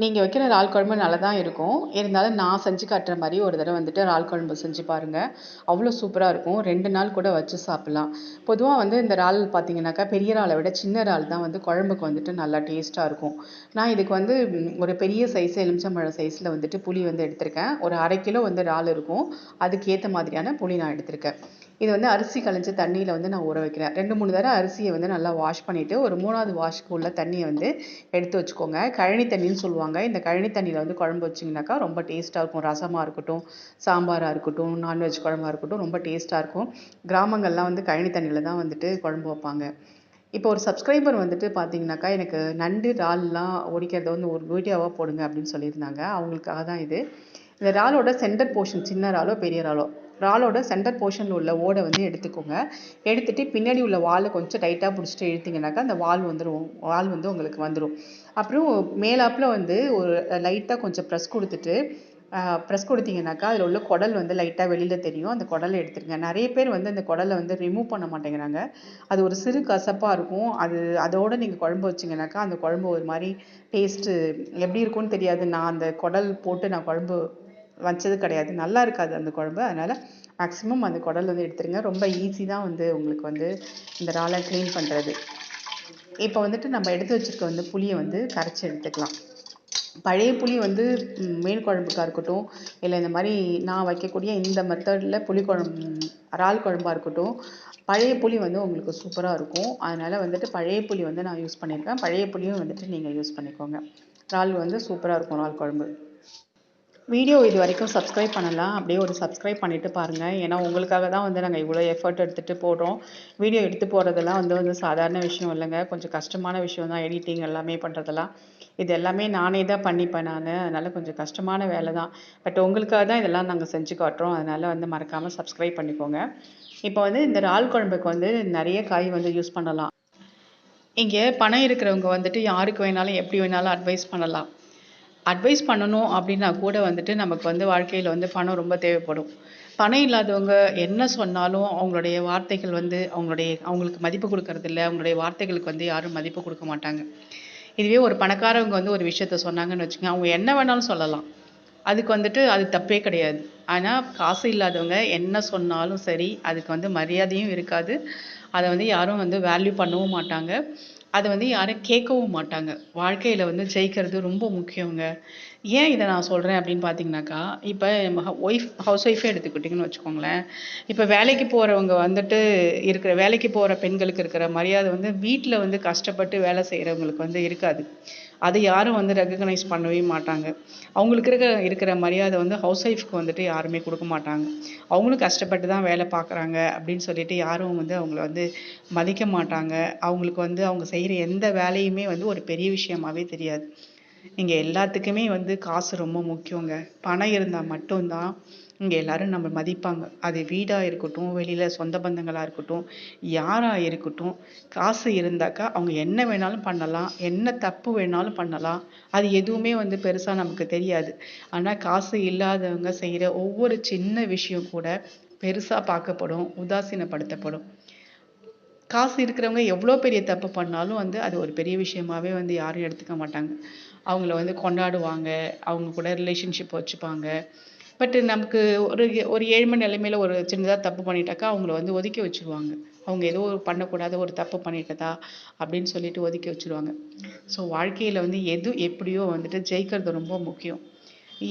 நீங்கள் வைக்கிற இறால் குழம்பு நல்லா தான் இருக்கும். இருந்தாலும் நான் செஞ்சு காட்டுற மாதிரி ஒரு தடவை வந்துட்டு இறால் குழம்பு செஞ்சு பாருங்கள் அவ்வளோ சூப்பராக இருக்கும். ரெண்டு நாள் கூட வச்சு சாப்பிட்லாம். பொதுவாக வந்து இந்த இறால் பார்த்தீங்கன்னாக்கா பெரிய இறாலை விட சின்ன இறால் தான் வந்து குழம்புக்கு வந்துட்டு நல்லா டேஸ்ட்டாக இருக்கும். நான் இதுக்கு வந்து ஒரு பெரிய சைஸ் எலுமிச்சம்பழம் சைஸில் வந்துட்டு புளி வந்து எடுத்திருக்கேன். ஒரு அரை கிலோ வந்து இறால் இருக்கும். அதுக்கேற்ற மாதிரியான புளி நான் எடுத்திருக்கேன். இது வந்து அரிசி களைஞ்ச தண்ணியில் வந்து நான் ஊற வைக்கிறேன். ரெண்டு மூணு தடவை அரிசியை வந்து நல்லா வாஷ் பண்ணிவிட்டு ஒரு மூணாவது வாஷ்க்கு உள்ள தண்ணியை வந்து எடுத்து வச்சுக்கோங்க. கழனி தண்ணின்னு சொல்லுவாங்க. இந்த கழனி தண்ணியில் வந்து குழம்பு வச்சிங்கனாக்கா ரொம்ப டேஸ்ட்டாக இருக்கும். ரசமாக இருக்கட்டும் சாம்பாராக இருக்கட்டும் நான்வெஜ் குழம்பாக இருக்கட்டும் ரொம்ப டேஸ்ட்டாக இருக்கும். கிராமங்கள்லாம் வந்து கழனி தண்ணியில் தான் வந்துட்டு குழம்பு வைப்பாங்க. இப்போ ஒரு சப்ஸ்கிரைபர் வந்துட்டு பார்த்தீங்கன்னாக்கா எனக்கு நண்டு இறால்லாம் ஒடிக்கிறத வந்து ஒரு வீடியோவாக போடுங்க அப்படின்னு சொல்லியிருந்தாங்க. அவங்களுக்காக தான் இது. இந்த இறாலோட சென்டர் போர்ஷன் சின்ன இறாலோ பெரிய இறாலோ இறாலோட சென்டர் போர்ஷனில் உள்ள ஓடை வந்து எடுத்துக்கோங்க. எடுத்துகிட்டு பின்னாடி உள்ள வாலை கொஞ்சம் டைட்டாக பிடிச்சிட்டு இழுத்தீங்கன்னாக்கா அந்த வால் வந்துடும் வால் வந்து உங்களுக்கு வந்துடும் அப்புறம் மேலாப்பில் வந்து ஒரு லைட்டாக கொஞ்சம் ப்ரெஸ் கொடுத்துட்டு ப்ரெஸ் கொடுத்தீங்கனாக்கா அதில் உள்ள குடல் வந்து லைட்டாக வெளியில் தெரியும். அந்த குடலை எடுத்துருங்க. நிறைய பேர் வந்து அந்த குடலை வந்து ரிமூவ் பண்ண மாட்டேங்கிறாங்க. அது ஒரு சிறு கசப்பாக இருக்கும். அது அதோட நீங்கள் குழம்பு வச்சிங்கனாக்கா அந்த குழம்பு ஒரு மாதிரி டேஸ்ட்டு எப்படி இருக்கும்னு தெரியாது. நான் அந்த குடல் போட்டு நான் குழம்பு வச்சது கிடையாது. நல்லா இருக்காது அந்த குழம்பு. அதனால் மேக்ஸிமம் அந்த குடல் வந்து எடுத்துருங்க. ரொம்ப ஈஸி தான் வந்து உங்களுக்கு வந்து இந்த இறாலை க்ளீன் பண்ணுறது இப்போ வந்துட்டு நம்ம எடுத்து வச்சிருக்க வந்து புளியை வந்து கரைச்சி எடுத்துக்கலாம். பழைய புளி வந்து மீன் குழம்புக்காக இருக்கட்டும் இல்லை இந்த மாதிரி நான் வைக்கக்கூடிய இந்த மெத்தடில் புளி குழம்பு இறால் குழம்பாக இருக்கட்டும் பழைய புளி வந்து உங்களுக்கு சூப்பராக இருக்கும். அதனால் வந்துட்டு பழைய புளி வந்து நான் யூஸ் பண்ணியிருக்கேன். பழைய புளியும் வந்துட்டு நீங்கள் யூஸ் பண்ணிக்கோங்க. இறால் வந்து சூப்பராக இருக்கும் இறால் குழம்பு. வீடியோ இது வரைக்கும் சப்ஸ்கிரைப் பண்ணலாம். அப்படியே ஒரு சப்ஸ்கிரைப் பண்ணிவிட்டு பாருங்கள் ஏன்னா உங்களுக்காக தான் வந்து நாங்கள் இவ்வளோ எஃபர்ட் எடுத்துகிட்டு போடுறோம் வீடியோ எடுத்து போகிறதெல்லாம் வந்து வந்து சாதாரண விஷயம் இல்லைங்க. கொஞ்சம் கஷ்டமான விஷயம் தான். எடிட்டிங் எல்லாமே பண்ணுறதெல்லாம் இது எல்லாமே நானே தான் பண்ணிப்பேன் நான். அதனால் கொஞ்சம் கஷ்டமான வேலை தான். பட் உங்களுக்காக தான் இதெல்லாம் நாங்கள் செஞ்சு காட்டுறோம். அதனால் வந்து மறக்காமல் சப்ஸ்கிரைப் பண்ணிக்கோங்க. இப்போ வந்து இந்த இறால் குழம்புக்கு வந்து நிறைய காய் வந்து யூஸ் பண்ணலாம். இங்கே பணம் இருக்கிறவங்க வந்துட்டு யாருக்கு வேணாலும் எப்படி வேணாலும் அட்வைஸ் பண்ணலாம். அட்வைஸ் பண்ணணும் அப்படின்னா கூட வந்துட்டு நமக்கு வந்து வாழ்க்கையில் வந்து பணம் ரொம்ப தேவைப்படும். பணம் இல்லாதவங்க என்ன சொன்னாலும் அவங்களுடைய வார்த்தைகள் வந்து அவங்களுடைய அவங்களுக்கு மதிப்பு கொடுக்கறதில்ல அவங்களுடைய வார்த்தைகளுக்கு வந்து யாரும் மதிப்பு கொடுக்க மாட்டாங்க. இதுவே ஒரு பணக்காரவங்க வந்து ஒரு விஷயத்த சொன்னாங்கன்னு வச்சுக்கோங்க. அவங்க என்ன வேணாலும் சொல்லலாம். அதுக்கு வந்துட்டு அது தப்பே கிடையாது. ஆனால் காசு இல்லாதவங்க என்ன சொன்னாலும் சரி அதுக்கு வந்து மரியாதையும் இருக்காது. அதை வந்து யாரும் வந்து வேல்யூ பண்ணவும் மாட்டாங்க. அதை வந்து யாரும் கேட்கவும் மாட்டாங்க. வாழ்க்கையில் வந்து ஜெயிக்கிறது ரொம்ப முக்கியங்க. ஏன் இதை நான் சொல்கிறேன் அப்படின்னு பார்த்தீங்கன்னாக்கா இப்போ நம்ம ஒய்ஃப் ஹவுஸ் ஒய்ஃபே எடுத்துக்கிட்டிங்கன்னு வச்சுக்கோங்களேன். இப்போ வேலைக்கு போகிறவங்க வந்துட்டு இருக்கிற வேலைக்கு போகிற பெண்களுக்கு இருக்கிற மரியாதை வந்து வீட்டில் வந்து கஷ்டப்பட்டு வேலை செய்கிறவங்களுக்கு வந்து இருக்காது. அதை யாரும் வந்து ரெகக்னைஸ் பண்ணவே மாட்டாங்க. அவங்களுக்கு இருக்க இருக்கிற மரியாதை வந்து ஹவுஸ் ஒய்ஃப்க்கு வந்துட்டு யாருமே கொடுக்க மாட்டாங்க. அவங்களும் கஷ்டப்பட்டு தான் வேலை பார்க்குறாங்க அப்படின்னு சொல்லிட்டு யாரும் வந்து அவங்கள வந்து மதிக்க மாட்டாங்க. அவங்களுக்கு வந்து அவங்க செய்கிற எந்த வேலையுமே வந்து ஒரு பெரிய விஷயமாவே தெரியாது. இங்கே எல்லாத்துக்குமே வந்து காசு ரொம்ப முக்கியங்க. பணம் இருந்தால் மட்டும்தான் இங்கே எல்லாரும் நம்ம மதிப்பாங்க. அது வீடாக இருக்கட்டும் வெளியில் சொந்த பந்தங்களாக இருக்கட்டும் யாராக இருக்கட்டும் காசு இருந்தாக்கா அவங்க என்ன வேணாலும் பண்ணலாம் என்ன தப்பு வேணாலும் பண்ணலாம். அது எதுவுமே வந்து பெருசாக நமக்கு தெரியாது. ஆனால் காசு இல்லாதவங்க செய்கிற ஒவ்வொரு சின்ன விஷயம் கூட பெருசாக பார்க்கப்படும் உதாசீனப்படுத்தப்படும். காசு இருக்கிறவங்க எவ்வளோ பெரிய தப்பு பண்ணாலும் வந்து அது ஒரு பெரிய விஷயமாவே வந்து யாரும் எடுத்துக்க மாட்டாங்க. அவங்கள வந்து கொண்டாடுவாங்க. அவங்க கூட ரிலேஷன்ஷிப் வச்சுப்பாங்க. பட் நமக்கு ஒரு ஒரு ஏழ்மை நிலைமையில் ஒரு சின்னதாக தப்பு பண்ணிட்டாக்கா அவங்கள வந்து ஒதுக்கி வச்சிருவாங்க. அவங்க ஏதோ ஒரு பண்ணக்கூடாத ஒரு தப்பு பண்ணிட்டதா அப்படின்னு சொல்லிட்டு ஒதுக்கி வச்சிருவாங்க. ஸோ வாழ்க்கையில் வந்து எது எப்படியோ வந்துட்டு ஜெயிக்கிறது ரொம்ப முக்கியம்.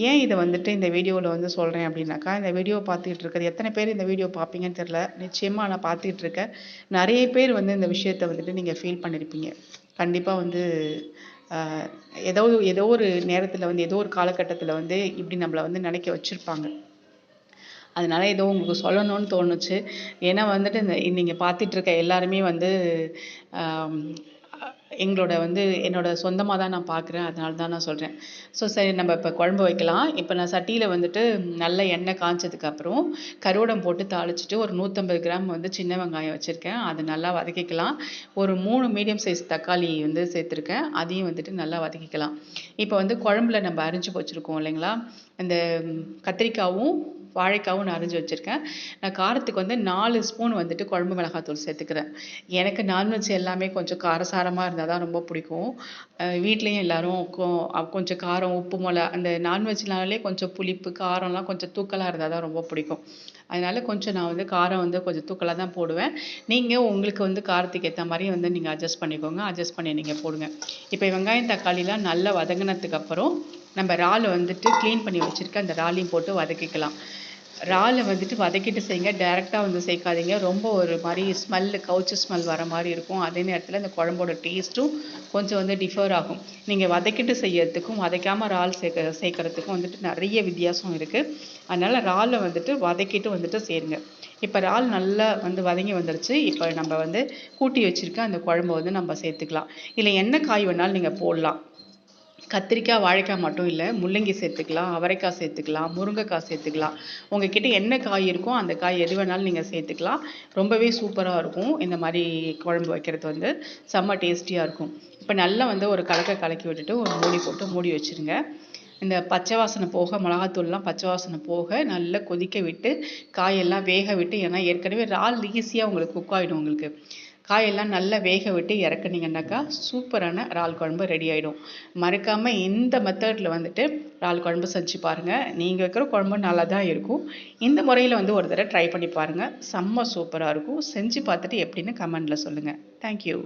ஏன் இதை வந்துட்டு இந்த வீடியோவில் வந்து சொல்கிறேன் அப்படின்னாக்கா இந்த வீடியோ பார்த்துக்கிட்டு இருக்கிறது எத்தனை பேர் இந்த வீடியோ பார்ப்பீங்கன்னு தெரில நிச்சயமாக நான் பார்த்துக்கிட்டு இருக்கேன். நிறைய பேர் வந்து இந்த விஷயத்த வந்துட்டு நீங்கள் ஃபீல் பண்ணியிருப்பீங்க கண்டிப்பாக வந்து ஏதோ ஏதோ ஒரு நேரத்தில் வந்து ஏதோ ஒரு காலகட்டத்தில் வந்து இப்படி நம்மளை வந்து நினைக்க வச்சுருப்பாங்க. அதனால ஏதோ உங்களுக்கு சொல்லணும்னு தோணுச்சு. ஏன்னா வந்துட்டு இந்த நீங்கள் பார்த்துட்ருக்க எல்லாருமே வந்து எங்களோட வந்து என்னோட சொந்தமாக தான் நான் பார்க்குறேன் அதனால தான் நான் சொல்கிறேன் ஸோ சரி நம்ம இப்போ குழம்பு வைக்கலாம். இப்போ நான் சட்டியில் வந்துட்டு நல்ல எண்ணெய் காய்ச்சதுக்கப்புறம் கருவடம் போட்டு தாளிச்சிட்டு ஒரு நூற்றம்பது கிராம் வந்து சின்ன வெங்காயம் வச்சுருக்கேன். அதை நல்லா வதக்கிக்கலாம். ஒரு மூணு மீடியம் சைஸ் தக்காளி வந்து சேர்த்துருக்கேன். அதையும் வந்துட்டு நல்லா வதக்கிக்கலாம். இப்போ வந்து குழம்புல நம்ம அரிஞ்சு வச்சுருக்கோம் இல்லைங்களா? இந்த கத்திரிக்காவும் வாழைக்காவும் நான் அரிஞ்சு வச்சுருக்கேன். நான் காரத்துக்கு வந்து நாலு ஸ்பூன் வந்துட்டு குழம்பு மிளகாத்தூள் சேர்த்துக்கிறேன். எனக்கு நான்வெஜ் எல்லாமே கொஞ்சம் காரசாரமாக இருந்தால் தான் ரொம்ப பிடிக்கும். வீட்லேயும் எல்லோரும் கொஞ்சம் காரம் உப்பு மிளகா அந்த நான்வெஜ்னாலே கொஞ்சம் புளிப்பு காரம்லாம் கொஞ்சம் தூக்கலாக இருந்தால் தான் ரொம்ப பிடிக்கும். அதனால் கொஞ்சம் நான் வந்து காரம் வந்து கொஞ்சம் தூக்கலாக தான் போடுவேன். நீங்கள் உங்களுக்கு வந்து காரத்துக்கு ஏற்ற மாதிரி வந்து நீங்கள் அட்ஜஸ்ட் பண்ணிக்கோங்க. அட்ஜஸ்ட் பண்ணி நீங்கள் போடுங்க. இப்போ வெங்காயம் தக்காளிலாம் நல்லா வதங்கினதுக்கப்புறம் நம்ம இறால் வந்துட்டு க்ளீன் பண்ணி வச்சுருக்க அந்த இறாலையும் போட்டு வதக்கிக்கலாம். இறாலை வந்துட்டு வதக்கிட்டு செய்யுங்க. டேரெக்டாக வந்து சேர்க்காதீங்க. ரொம்ப ஒரு மாதிரி ஸ்மெல்லு கவுச்சு ஸ்மெல் வர மாதிரி இருக்கும். அதே நேரத்தில் இந்த குழம்போட டேஸ்ட்டும் கொஞ்சம் வந்து டிஃபர் ஆகும். நீங்கள் வதக்கிட்டு செய்யறதுக்கும் வதக்காமல் இறால் சேர்க்க சேர்க்கறதுக்கும் வந்துட்டு நிறைய வித்தியாசம் இருக்குது அதனால் இறாலை வந்துட்டு வதக்கிட்டு வந்துட்டு சேருங்க இப்போ இறால் நல்லா வந்து வதங்கி வந்துருச்சு. இப்போ நம்ம வந்து கூட்டி வச்சுருக்க அந்த குழம்பு வந்து நம்ம சேர்த்துக்கலாம். இல்லை என்ன காய் வேணாலும் நீங்கள் போடலாம். கத்திரிக்காய் வாழைக்காய் மட்டும் இல்லை முள்ளங்கி சேர்த்துக்கலாம் அவரைக்காய் சேர்த்துக்கலாம் முருங்கைக்காய் சேர்த்துக்கலாம். உங்ககிட்ட என்ன காய் இருக்கோ அந்த காய் எது வேணாலும் நீங்கள் சேர்த்துக்கலாம். ரொம்பவே சூப்பராக இருக்கும். இந்த மாதிரி குழம்பு வைக்கிறது வந்து செம்ம டேஸ்டியாக இருக்கும். இப்போ நல்லா வந்து ஒரு கலக்க கலக்கி விட்டுட்டு ஒரு மூடி போட்டு மூடி வச்சுருங்க. இந்த பச்சை வாசனை போக மிளகாத்தூள்லாம் பச்சை வாசனை போக நல்லா கொதிக்க விட்டு காயெல்லாம் வேக விட்டு ஏன்னா ஏற்கனவே இறால் ஈஸியாக உங்களுக்கு குக் ஆகிடும் உங்களுக்கு. காயெல்லாம் நல்லா வேக விட்டு இறக்குனீங்கன்னாக்கா சூப்பரான இறால் குழம்பு ரெடி ஆகிடும் மறக்காமல் இந்த மெத்தடில் வந்துட்டு இறால் குழம்பு செஞ்சு பாருங்கள் நீங்கள் வைக்கிற குழம்பு நல்லா தான் இருக்கும். இந்த முறையில் வந்து ஒரு தடவை ட்ரை பண்ணி பாருங்கள் செம்ம சூப்பராக இருக்கும். செஞ்சு பார்த்துட்டு எப்படின்னு கமெண்டில் சொல்லுங்கள் தேங்க்யூ